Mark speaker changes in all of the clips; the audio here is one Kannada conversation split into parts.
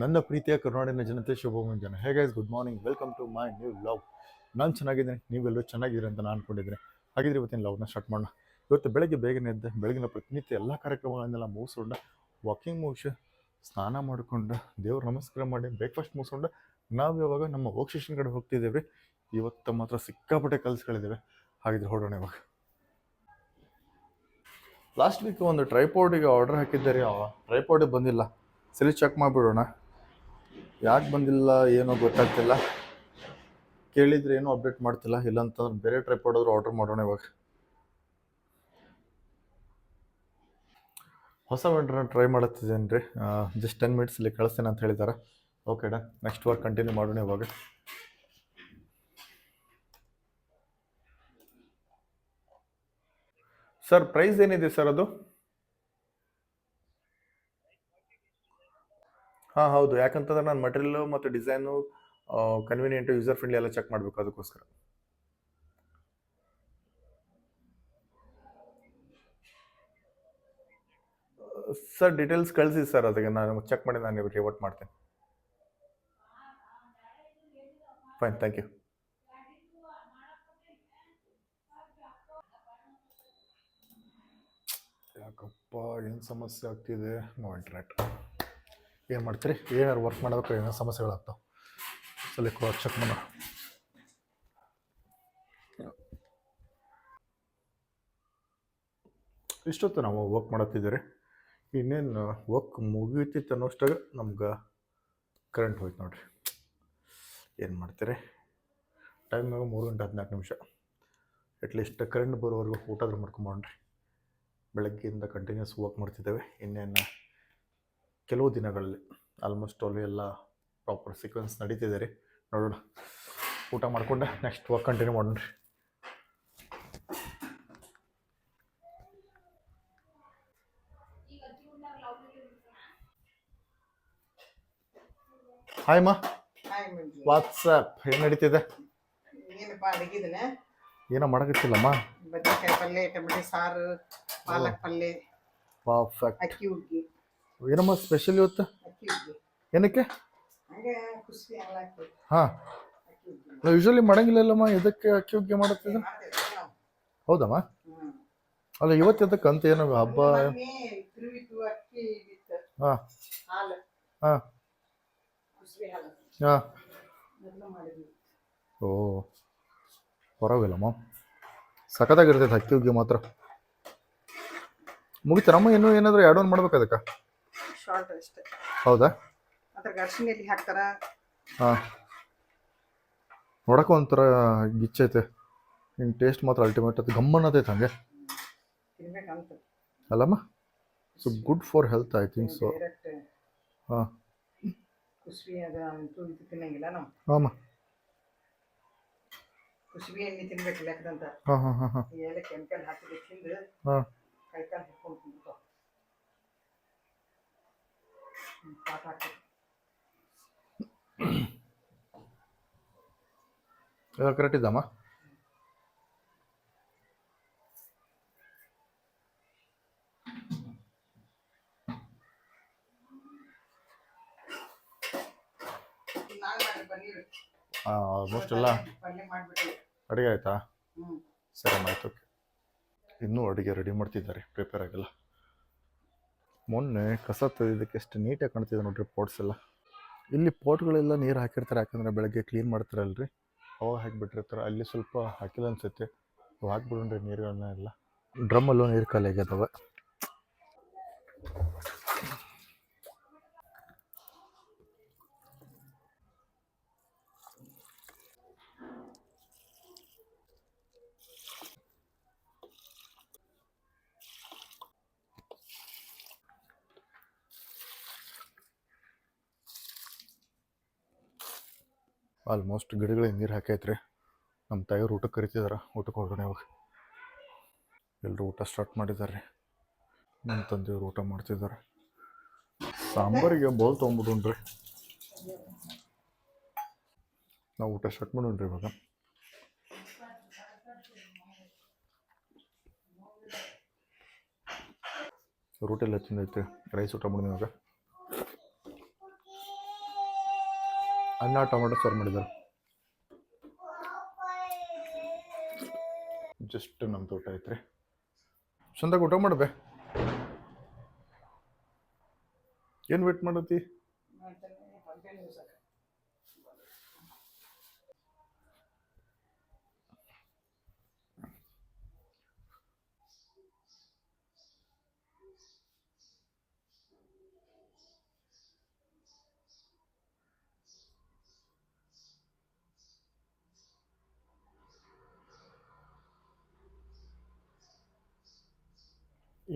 Speaker 1: ನನ್ನ ಪ್ರೀತಿಯ ಕರ್ನಾಡಿನ ಜನತೆ, ಶುಭ ಮುಂಜಾನೆ. Hey guys good morning welcome to my new love ನಾನು ಚೆನ್ನಾಗಿದ್ದೀನಿ. ನೀವೆಲ್ಲರೂ ಚೆನ್ನಾಗಿದ್ದೀರಿ ಅಂತ ನಾನು ಅಂದ್ಕೊಂಡಿದ್ದೀನಿ ಹಾಗಿದ್ರೆ ಇವತ್ತಿನ ಲವ್ನ ಸ್ಟಾರ್ಟ್ ಮಾಡೋಣ. ಇವತ್ತು ಬೆಳಗ್ಗೆ ಬೇಗನೆ ಎದ್ದೆ, ಬೆಳಗಿನ ಪ್ರತಿನಿತ್ಯ ಎಲ್ಲ ಕಾರ್ಯಕ್ರಮಗಳನ್ನೆಲ್ಲ ಮುಗಿಸ್ಕೊಂಡು ವಾಕಿಂಗ್ ಮುಗಿಸಿ, ಸ್ನಾನ ಮಾಡಿಕೊಂಡು, ದೇವ್ರ ನಮಸ್ಕಾರ ಮಾಡಿ ಬ್ರೇಕ್ಫಾಸ್ಟ್ ಮುಗಿಸ್ಕೊಂಡು, ನಾವು ಯಾವಾಗ ನಮ್ಮ ವರ್ಕ್ ಸ್ಟೇಷನ್ ಕಡೆ ಹೋಗ್ತಿದ್ದೇವೆ ರೀ ಇವತ್ತು ಮಾತ್ರ ಸಿಕ್ಕಾಪಟ್ಟೆ ಕಲಿಸ್ಗಳಿದ್ದಾವೆ. ಹಾಗಿದ್ರೆ ಹೊರಡೋಣ ಇವಾಗ. ಲಾಸ್ಟ್ ವೀಕ್ ಒಂದು ಟ್ರೈಪೋರ್ಡಿಗೆ ಆರ್ಡರ್ ಹಾಕಿದ್ದೆ ರೀ. ಟ್ರೈಪೋರ್ಡಿಗೆ ಬಂದಿಲ್ಲ. ಸರಿ ಚೆಕ್ ಮಾಡಿಬಿಡೋಣ. ಯಾಕೆ ಬಂದಿಲ್ಲ, ಏನೋ ಗೊತ್ತಾಗ್ತಿಲ್ಲ. ಕೇಳಿದ್ರೆ ಏನೂ ಅಪ್ಡೇಟ್ ಮಾಡ್ತಿಲ್ಲ, ಇಲ್ಲಾಂತಂದ್ರೆ ಬೇರೆ ಟ್ರೈಪೋರ್ಡ್ ಮಾಡಿದ್ರು ಆರ್ಡರ್ ಮಾಡೋಣ ಇವಾಗ. ಹೊಸ ವೆಂಡ್ರನ್ನ ಟ್ರೈ ಮಾಡುತ್ತಿದ್ದೇನೆ ರೀ. ಜಸ್ಟ್ ಟೆನ್ ಮಿನಿಟ್ಸಲ್ಲಿ ಕಳಿಸ್ತೇನೆ ಅಂತ ಹೇಳಿದ್ದಾರೆ okay done next work continue ಮಾಡೋಣ ಇವಾಗ. ಸರ್ ಪ್ರೈಸ್ ಏನಿದೆ ಸರ್ ಅದು? ಹಾಂ, ಹೌದು. ಯಾಕಂತಂದ್ರೆ ನಾನು ಮಟೀರಿಯಲ್ ಮತ್ತು ಡಿಸೈನು ಕನ್ವೀನಿಯಂಟ್ ಯೂಸರ್ ಫ್ರೆಂಡ್ಲಿ ಎಲ್ಲ ಚೆಕ್ ಮಾಡಬೇಕು ಅದಕ್ಕೋಸ್ಕರ. ಸರ್ ಡೀಟೇಲ್ಸ್ ಕಳಿಸಿ ಸರ್ ಅದಕ್ಕೆ. ನಾನು ಚೆಕ್ ಮಾಡಿ ನಾನು ರಿವರ್ಟ್ ಮಾಡ್ತೇನೆ. ಫೈನ್ ಥ್ಯಾಂಕ್ ಯು ಯಾಕಪ್ಪ, ಏನು ಸಮಸ್ಯೆ ಆಗ್ತಿದೆ? ನೋ ಇಂಟ್ರಾಕ್ಟ್ ಏನು ಮಾಡ್ತೀರಿ? ಏನಾರು ವರ್ಕ್ ಮಾಡಬೇಕು ಏನೋ ಸಮಸ್ಯೆಗಳಾಗ್ತಾವೆ? ಸಲ ಚೆಕ್ ಮಾಡೋಣ. ಇಷ್ಟೊತ್ತು ನಾವು ವರ್ಕ್ ಮಾಡತ್ತಿದ್ದೀರಿ ಇನ್ನೇನು ವರ್ಕ್ ಮುಗೀತಿತ್ತು ಅನ್ನೋಷ್ಟಾಗ ನಮ್ಗೆ ಕರೆಂಟ್ ಹೋಯ್ತು ನೋಡಿರಿ. ಏನು ಮಾಡ್ತೀರಿ? ಟೈಮ್ ಮೂರು ಗಂಟೆ ಹದಿನಾಲ್ಕು ನಿಮಿಷ. ಅಟ್ಲೀಸ್ಟ್ ಕರೆಂಟ್ ಬರೋವರೆಗೂ ಊಟದ್ರು ಮಾಡ್ಕೊಂಬೋಣ್ರಿ ಬೆಳಗ್ಗೆಯಿಂದ ಕಂಟಿನ್ಯೂಸ್ ವರ್ಕ್ ಮಾಡ್ತಿದ್ದೇವೆ. ಇನ್ನೇನು ಕೆಲವು ದಿನಗಳಲ್ಲಿ ಆಲ್ಮೋಸ್ಟ್ ಅಲ್ಲಿ ಎಲ್ಲ ಪ್ರಾಪರ್ ಸೀಕ್ವೆನ್ಸ್ ನಡೀತಿದೆ ರೀ. ನೋಡೋಣ. ಊಟ ಮಾಡಿಕೊಂಡೆ. ನೆಕ್ಸ್ಟ್ ವರ್ಕ್ ಕಂಟಿನ್ಯೂ ಮಾಡೋಣ ರೀ. ಹಾಯ್ ಮಾ ವಾಟ್ಸಪ್ ಏನು ನಡೀತಿದೆ? ಏನೋ ಮಾಡಕತ್ತಿಲ್ಲಮ್ಮ
Speaker 2: ಬದನೆಕಾಯಿ ಪಲ್ಯ ಟೊಮೆಟೊ ಸಾರು ಪಾಲಕ್ ಪಲ್ಯ
Speaker 1: ಪರ್ಫೆಕ್ಟ್
Speaker 2: ಅಕ್ಕಿ ಹುಗ್ಗಿ.
Speaker 1: ಏನಮ್ಮ ಸ್ಪೆಷಲ್ ಇವತ್ತು? ಏನಕ್ಕೆ? ಹಾಂ. ನಾವು ಯೂಶ್ವಲಿ ಮಾಡಂಗಿಲ್ಲಲ್ಲಮ್ಮ ಇದಕ್ಕೆ ಅಕ್ಕಿ ಹುಗ್ಗಿ ಮಾಡುತ್ತಿದ್ದ ಹೌದಮ್ಮ? ಅಲ್ಲ ಇವತ್ತು ಇದಕ್ಕೆ ಅಂತ ಏನು ಹಬ್ಬ? ಹಾಂ. ಹಾಂ. ಹಾಂ. ಓ ಪರವಾಗಿಲ್ಲಮ್ಮ. ಸಖತ್ತಾಗಿರ್ತೈತೆ ಅಕ್ಕಿ ಹುಗ್ಗಿ ಮಾತ್ರ. ಮುಗಿತಾರಮ್ಮ ಇನ್ನೂ ಏನಾದರೂ ಆ್ಯಡ್ ಆನ್ ಮಾಡ್ಬೇಕು ಅದಕ್ಕೆ?
Speaker 2: ಶಾರ್ಟ್ ಅಷ್ಟೇ.
Speaker 1: ಹೌದಾ?
Speaker 2: ಅದ್ರ ಅರ್ಶಿನ ಎಲ್ಲಿ ಹಾಕ್ತಾರ.
Speaker 1: ಹಾಂ. ನೋಡಕ್ಕೆ ಒಂಥರ ಗಿಚ್ಚೈತೆ. ಇನ್ನು ಟೇಸ್ಟ್ ಮಾತ್ರ ಅಲ್ಟಿಮೇಟ್ ಅದು ಗಮ್ಮನ್ ಅದೈತೆ ಹಂಗೆ.
Speaker 2: ತಿನ್ಬೇಕಂತ.
Speaker 1: ಅಲ್ಲಮ್ಮ? So good for health I think so
Speaker 2: direct
Speaker 1: ಹಾಂ.
Speaker 2: ಕುಸ್ಬಿ ಅದ ಅಂತೂ ಇದು ತಿನ್ನಂಗಿಲ್ಲ ನಾವು
Speaker 1: ಹಾಂ
Speaker 2: ಕುಸ್ಬಿ ಎಣ್ಣೆ ತಿನ್ಬೇಕು ಲೆಕ್ಕದಂತ.
Speaker 1: ಹಾಂ ಹಾಂ ಹಾಂ ಹಾಂ.
Speaker 2: ಎಲ್ಲ ಕೆಮಿಕಲ್ ಹಾಕಿದ್ರೆ ತಿಂದು
Speaker 1: ಹಾಂ.
Speaker 2: ಕೈಕಾಲು ಹಿಡ್ಕೊಂಡು ತಿಂತಾವ
Speaker 1: ಎಲ್ಲ ಕರೆಕ್ಟ್ ಇದ್ದಮ್ಮ? ಆಲ್ಮೋಸ್ಟ್ ಎಲ್ಲ ಅಡುಗೆ ಆಯಿತಾ? ಸರಿ ಆಯ್ತು ಓಕೆ ಇನ್ನೂ ಅಡುಗೆ ರೆಡಿ ಮಾಡ್ತಿದ್ದಾರೆ ಪ್ರಿಪೇರ್ ಆಗಿಲ್ಲ. ಮೊನ್ನೆ ಕಸ ತೆಗೆದಕ್ಕೆ ಎಷ್ಟು ನೀಟಾಗಿ ಕಾಣ್ತಿದೆ ನೋಡ್ರಿ ಪೋಟ್ಸ್ ಎಲ್ಲ. ಇಲ್ಲಿ ಪೋಟ್ಗಳೆಲ್ಲ ನೀರು ಹಾಕಿರ್ತಾರೆ, ಯಾಕಂದ್ರೆ ಬೆಳಗ್ಗೆ ಕ್ಲೀನ್ ಮಾಡ್ತಾರಲ್ರಿ. ಅವಾಗ ಹಾಕಿಬಿಟ್ಟಿರ್ತಾರೆ. ಅಲ್ಲಿ ಸ್ವಲ್ಪ ಹಾಕಿಲ್ಲ ಅನ್ಸುತ್ತೆ. ಹಾಕ್ಬಿಡ್ರಿ ನೀರುಗಳನ್ನ ಎಲ್ಲ. ಡ್ರಮ್ಮಲ್ಲೂ ನೀರು ಖಾಲಿ ಆಗ್ಯದವ. ಆಲ್ಮೋಸ್ಟ್ ಗಿಡಗಳಿಗೆ ನೀರು ಹಾಕೈತ್ರಿ. ನಮ್ಮ ತಾಯಿಯವ್ರು ಊಟಕ್ಕೆ ಕರಿತಿದಾರೆ ಊಟಕ್ಕೆ ಹೊರಡೋಣ ಇವಾಗ. ಎಲ್ಲರೂ ಊಟ ಸ್ಟಾರ್ಟ್ ಮಾಡಿದ್ದಾರೆ ನಮ್ಮ ತಂದೆಯವರು ಊಟ ಮಾಡ್ತಿದ್ದಾರೆ ಸಾಂಬಾರಿಗೆ ಬೌಲ್ ತೊಗೊಂಬಿಡೋಣ್ರಿ. ನಾವು ಊಟ ಸ್ಟಾರ್ಟ್ ಮಾಡೋಣ್ರಿ ಇವಾಗ. ರೂಟೆಲ್ಲ ಎಲ್ಲ ತಿಂದೈತೆ ರೈಸ್ ಊಟ ಮಾಡಿದ್ವಿ ಇವಾಗ. ಅನ್ನ ಟೊಮೆಟೊ ಸರ್ವ್ ಮಾಡಿದ್ದಾರೆ ಜಸ್ಟ್ ನಮ್ಮ ತೋಟ ಐತ್ರಿ. ಚಂದಾಗ ಊಟ ಮಾಡ್ಬೇ. ಏನು ವೇಟ್ ಮಾಡತ್ತಿ?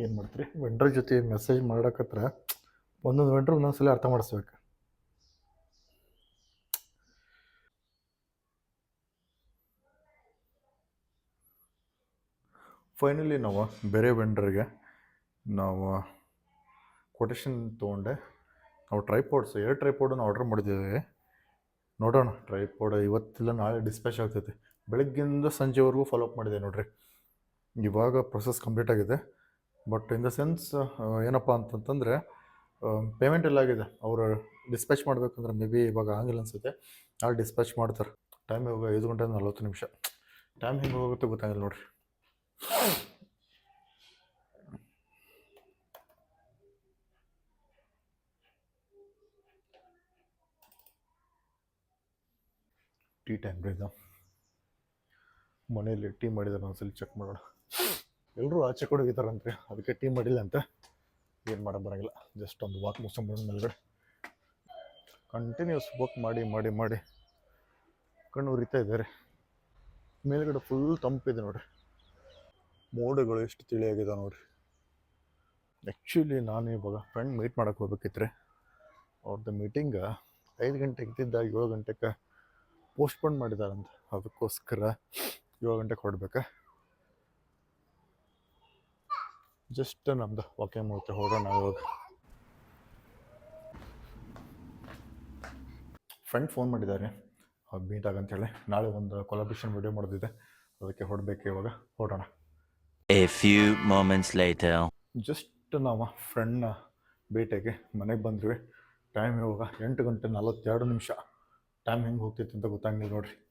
Speaker 1: ಏನು ಮಾಡ್ತೀರಿ? ವೆಂಡ್ರ ಜೊತೆ ಮೆಸೇಜ್ ಮಾಡೋಕತ್ರ ಒಂದೊಂದು ವೆಂಡ್ರ್ ಒಂದೊಂದು ಸಲ ಅರ್ಥ ಮಾಡಿಸ್ಬೇಕು. ಫೈನಲಿ ನಾವು ಬೇರೆ ವೆಂಡ್ರಿಗೆ ನಾವು ಕೊಟೇಶನ್ ತೊಗೊಂಡೆ. ನಾವು ಟ್ರೈಪೋಡ್ಸ್ ಎರಡು ಟ್ರೈಪೋಡನ್ನು ಆರ್ಡ್ರ್ ಮಾಡಿದ್ದೇವೆ. ನೋಡೋಣ ಟ್ರೈಪೋಡ್ ಇವತ್ತಿಲ್ಲ, ನಾಳೆ ಡಿಸ್ಪ್ಯಾಚ್ ಆಗ್ತೈತೆ. ಬೆಳಗ್ಗಿಂದ ಸಂಜೆವರೆಗೂ ಫಾಲೋ ಅಪ್ ಮಾಡಿದೆ ನೋಡಿರಿ. ಇವಾಗ ಪ್ರೊಸೆಸ್ ಕಂಪ್ಲೀಟ್ ಆಗಿದೆ. ಬಟ್ ಇನ್ ದ ಸೆನ್ಸ್ ಏನಪ್ಪ ಅಂತಂತಂದರೆ ಪೇಮೆಂಟ್ ಎಲ್ಲ ಆಗಿದೆ. ಅವರು ಡಿಸ್ಪ್ಯಾಚ್ ಮಾಡಬೇಕಂದ್ರೆ ಮೇ ಬಿ ಇವಾಗ ಆಗಿಲ್ಲ ಅನಿಸುತ್ತೆ. ನಾಳೆ ಡಿಸ್ಪ್ಯಾಚ್ ಮಾಡ್ತಾರೆ. ಟೈಮ್ ಇವಾಗ ಐದು ಗಂಟೆ ನಲ್ವತ್ತು ನಿಮಿಷ. ಟೈಮ್ ಹೆಂಗೆ ಹೋಗುತ್ತೆ ಗೊತ್ತಾಗಿಲ್ಲ ನೋಡಿರಿ. ಟೀ ಟೈಮ್ ರೀ ಇದು. ಮನೆಯಲ್ಲಿ ಟೀ ಮಾಡಿದ್ದಾರೆ ಒಂದ್ಸಲಿ ಚೆಕ್ ಮಾಡೋಣ. ಎಲ್ಲರೂ ಆಚೆ ಕಡೆ ಹೋಗಿದ್ದಾರಂತೆ. ಅದಕ್ಕೆ ಟೀ ಮಾಡಿಲ್ಲ ಅಂತ ಏನು ಮಾಡೋ ಬರೋಂಗಿಲ್ಲ. ಜಸ್ಟ್ ಒಂದು ವಾಕ್ ಮುಗಿಸ್ಕೊಂಡ್ಬಿಡೋಣ ಮೇಲ್ಗಡೆ. ಕಂಟಿನ್ಯೂಸ್ ವಾಕ್ ಮಾಡಿ ಮಾಡಿ ಮಾಡಿ ಕಣ್ಣು ಉರಿತಾ ಇದ್ದಾರೆ. ಮೇಲ್ಗಡೆ ಫುಲ್ ತಂಪಿದೆ ನೋಡ್ರಿ. ಮೋಡಗಳು ಎಷ್ಟು ತಿಳಿಯಾಗಿದೆ ನೋಡ್ರಿ. ಆ್ಯಕ್ಚುಲಿ ನಾನು ಇವಾಗ ಫ್ರೆಂಡ್ ಮೀಟ್ ಮಾಡೋಕೆ ಹೋಗ್ಬೇಕಿತ್ರಿ ಅವ್ರದ್ದು ಮೀಟಿಂಗ ಐದು ಗಂಟೆಗೆ ಇದ್ದಿದ್ದ ಏಳು ಗಂಟೆಗೆ ಪೋಸ್ಟ್ಪೋನ್ ಮಾಡಿದಾರಂತೆ. ಅದಕ್ಕೋಸ್ಕರ ಏಳು ಗಂಟೆಗೆ ಹೊರಡ್ಬೇಕಾ? ಜಸ್ಟ್ ನಮ್ದು ವಾಕಿಂಗ್ ಮುಗಿತೆ ಹೋಗೋಣ ಇವಾಗ. ಫ್ರೆಂಡ್ ಫೋನ್ ಮಾಡಿದ್ದಾರೆ. ಮೀಟ್ ಆಗಂತೇಳಿ ನಾಳೆ ಒಂದು ಕೊಲಾಬ್ರೇಷನ್ ವಿಡಿಯೋ ಮಾಡೋದಿದೆ. ಅದಕ್ಕೆ ಹೊಡ್ಬೇಕು ಇವಾಗ. ಹೊರಡೋಣ
Speaker 3: a few moments later
Speaker 1: just ನಾವು ಫ್ರೆಂಡ್ನ ಭೇಟಿಗೆ ಮನೆಗೆ ಬಂದ್ವಿ. ಟೈಮ್ ಇವಾಗ ಎಂಟು ಗಂಟೆ ನಲವತ್ತೆರಡು ನಿಮಿಷ. ಟೈಮ್ ಹೆಂಗೆ ಹೋಗ್ತೈತೆ ಅಂತ ಗೊತ್ತಾಗಿಲ್ಲ ನೋಡ್ರಿ.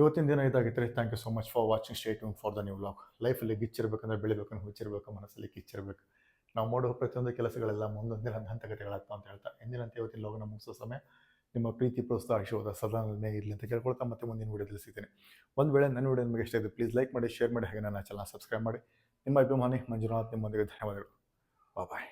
Speaker 1: ಇವತ್ತಿನ ದಿನ ಇದಾಗಿತ್ತು ರೀ thank you so much for watching state for the new vlog ಲೈಫಲ್ಲಿ ಗಿಚ್ಚಿರ್ಬೇಕಂದ್ರೆ ಬೆಳಿಬೇಕಂದ್ರೆ ಹುಚ್ಚಿರ್ಬೇಕು, ಮನಸ್ಸಲ್ಲಿ ಕಿಚ್ಚಿರ್ಬೇಕು. ನಾವು ಮಾಡೋ ಪ್ರತಿಯೊಂದು ಕೆಲಸಗಳೆಲ್ಲ ಮುಂದೊಂದಿನ ದಿನ ಹಂತಗತಿಗಳಾಗ್ತಾವ ಅಂತ ಹೇಳ್ತಾ, ಎಂದಿನಂತೆ ಇವತ್ತಿನ ಲೋಗನ ಮುಗಿಸೋ ಸಮಯ ನಿಮ್ಮ ಪ್ರೀತಿ ಪ್ರೋತ್ಸಾಹ ಆಶೀರ್ವಾದ ಸದಾ ನನ್ನೇ ಇರಲಿ ಅಂತ ಕೇಳ್ಕೊಳ್ತಾ ಮತ್ತೆ ಮುಂದಿನ ವಿಡಿಯೋದಲ್ಲಿ ಸಿಗ್ತೀನಿ. ಒಂದು ವೇಳೆ ನನ್ನ ವಿಡಿಯೋ ನಿಮಗೆ ಇಷ್ಟ ಇದೆ ಪ್ಲೀಸ್ ಲೈಕ್ ಮಾಡಿ ಶೇರ್ ಮಾಡಿ, ಹಾಗೆ ನನ್ನ ಚಾನಲ್ ಸಬ್ಸ್ಕ್ರೈಬ್ ಮಾಡಿ. ನಿಮ್ಮ ಅಭಿಮಾನಿ ಮಂಜುನಾಥ್ ನಿಮ್ಮೊಂದಿಗೆ ಧನ್ಯವಾದಗಳು. ಬಾಯ್